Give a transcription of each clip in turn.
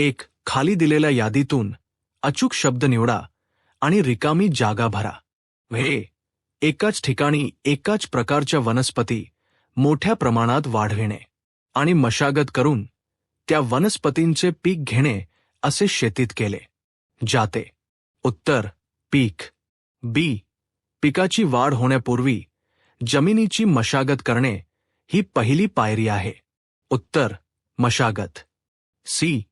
एक खाली दिलेल्या यादीतून अचूक शब्द निवडा आणि रिकामी जागा भरा. हे एकाच ठिकाणी एकाच प्रकारच्या वनस्पती मोठ्या प्रमाणात वाढविणे आणि मशागत करून त्या वनस्पतींचे पीक घेणे असे शेतीत केले. जाते. उत्तर पीक. बी पिकाची वाढ होण्यापूर्वी जमिनीची मशागत करणे ही पहिली पायरी आहे. उत्तर मशागत. सी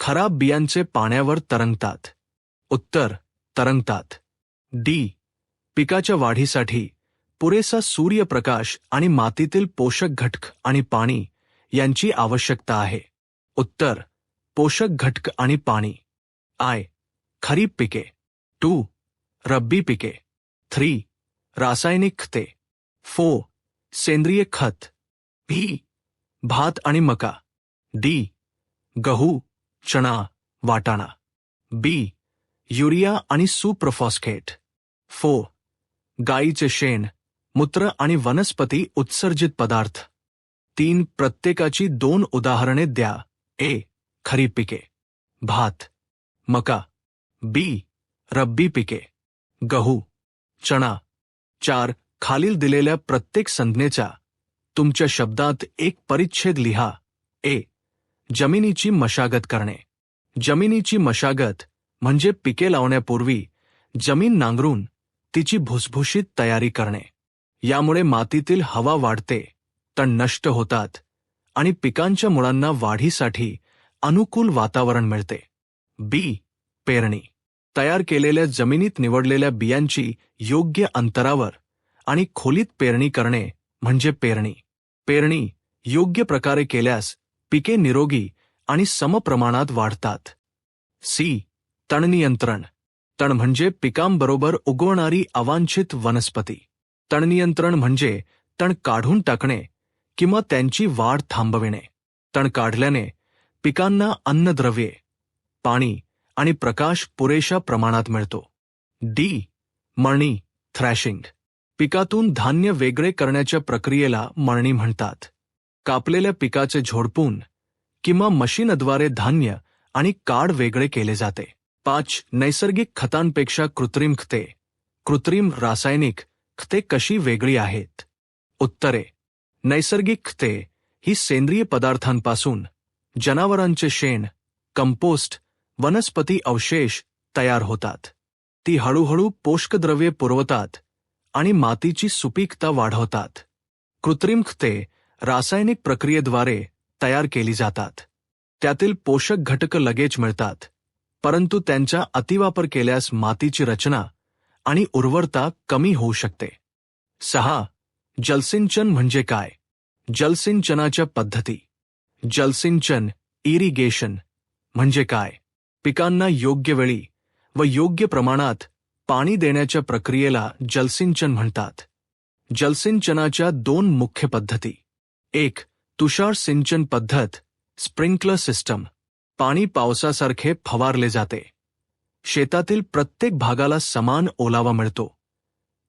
खराब बियांचे पाण्यावर तरंगतात. उत्तर तरंगतात. डी पिकाच्या वाढीसाठी पुरेसा सूर्यप्रकाश आणि मातीतील पोषक घटक आणि पाणी यांची आवश्यकता आहे. उत्तर पोषक घटक आणि पाणी. आय खरीप पिके. टू रब्बी पिके. थ्री रासायनिक खते. फो सेंद्रिय खत. भी भात आणि मका. डी गहू. चणा वाटाणा. बी युरिया आणि सुप्रफॉस्केट फो गाईचे शेण मूत्र आणि वनस्पती उत्सर्जित पदार्थ. तीन प्रत्येकाची दोन उदाहरणे द्या. ए खरीप पिके. भात. मका. बी रब्बी पिके. गहू. चणा. चार खालील दिलेल्या प्रत्येक संज्ञेचा तुमच्या शब्दात एक परिच्छेद लिहा. ए जमिनीची मशागत करणे. जमिनीची मशागत म्हणजे पिके लावण्यापूर्वी जमीन नांगरून तिची भुसभुशीत तयारी करणे. यामुळे मातीतील हवा वाढते तण नष्ट होतात आणि पिकांच्या मुळांना वाढीसाठी अनुकूल वातावरण मिळते. बी. पेरणी. तयार केलेल्या जमिनीत निवडलेल्या बियांची योग्य अंतरावर आणि खोलीत पेरणी करणे म्हणजे पेरणी. पेरणी योग्य प्रकारे केल्यास पिके निरोगी आणि समप्रमाणात वाढतात. सी तणनियंत्रण. तण म्हणजे पिकांबरोबर उगवणारी अवांछित वनस्पती. तणनियंत्रण म्हणजे तण काढून टाकणे किंवा त्यांची वाढ थांबविणे. तण काढल्याने पिकांना अन्नद्रव्ये पाणी आणि प्रकाश पुरेशा प्रमाणात मिळतो. डी मळणी थ्रॅशिंग पिकातून धान्य वेगळे करण्याच्या प्रक्रियेला मळणी म्हणतात. कापलेल्या पिकाचे झोडपून किंवा मशीनद्वारे धान्य आणि काड वेगळे केले जाते. पाच नैसर्गिक खतांपेक्षा कृत्रिम खते. कृत्रिम रासायनिक खते कशी वेगळी आहेत? उत्तरे. नैसर्गिक खते ही सेंद्रिय पदार्थांपासून जनावरांचे शेण कंपोस्ट वनस्पती अवशेष तयार होतात. ती हळूहळू पोषकद्रव्ये पुरवतात आणि मातीची सुपीकता वाढवतात. कृत्रिम खते रासायनिक प्रक्रियेद्वारे तयार केली जातात. त्यातील पोषक घटक लगेच मिळतात. परंतु त्यांचा अतिवापर केल्यास मातीची रचना आणि उर्वरता कमी होऊ शकते. सहा जलसिंचन म्हणजे काय? जलसिंचनाच्या पद्धती. जलसिंचन इरिगेशन म्हणजे काय? पिकांना योग्य वेळी व योग्य प्रमाणात पाणी देण्याच्या प्रक्रियेला जलसिंचन म्हणतात. जलसिंचनाच्या दोन मुख्य पद्धती. एक तुषार सिंचन पद्धत स्प्रिंकलर सिस्टम. पाणी पावसासारखे फवारले जाते. शेतातील प्रत्येक भागाला समान ओलावा मिळतो.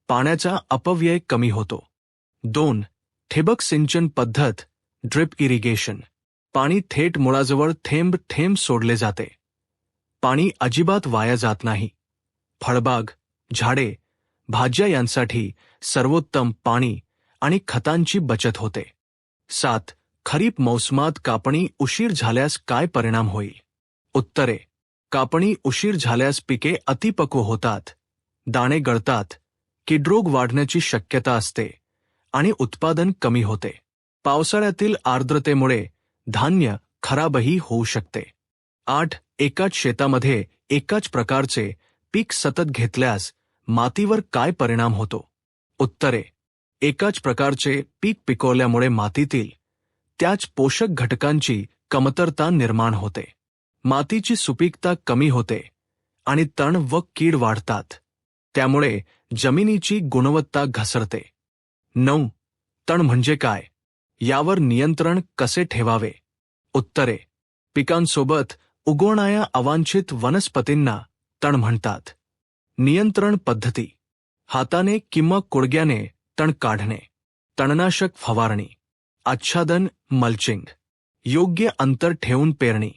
पाण्याचा अपव्यय कमी होतो. दोन ठिबक सिंचन पद्धत ड्रिप इरिगेशन. पाणी थेट मुळाजवळ थेंब थेंब सोडले जाते. पाणी अजिबात वाया जात नाही. फळबाग झाडे भाज्या यांसाठी सर्वोत्तम पाणी आणि खतांची बचत होते. सात खरीप मोसमात कापणी उशीर झाल्यास काय परिणाम होईल? उत्तरे कापणी उशीर झाल्यास पिके अतिपक्व होतात दाणे गळतात किडरोग वाढण्याची शक्यता असते आणि उत्पादन कमी होते. पावसाळ्यातील आर्द्रतेमुळे धान्य खराबही होऊ शकते. आठ एकाच शेतामध्ये एकाच प्रकारचे पीक सतत घेतल्यास मातीवर काय परिणाम होतो? उत्तरे एकाच प्रकारचे पीक पिकवल्यामुळे मातीतील त्याच पोषक घटकांची कमतरता निर्माण होते. मातीची सुपीकता कमी होते आणि तण व कीड वाढतात. त्यामुळे जमिनीची गुणवत्ता घसरते. नऊ. तण म्हणजे काय? यावर नियंत्रण कसे ठेवावे? उत्तरे. पिकांसोबत उगवणाऱ्या अवांछित वनस्पतींना तण म्हणतात. नियंत्रण पद्धती. हाताने किंवा कुडग्याने तण काढणे तणनाशक फवारणी आच्छादन मल्चिंग योग्य अंतर ठेवून पेरणी.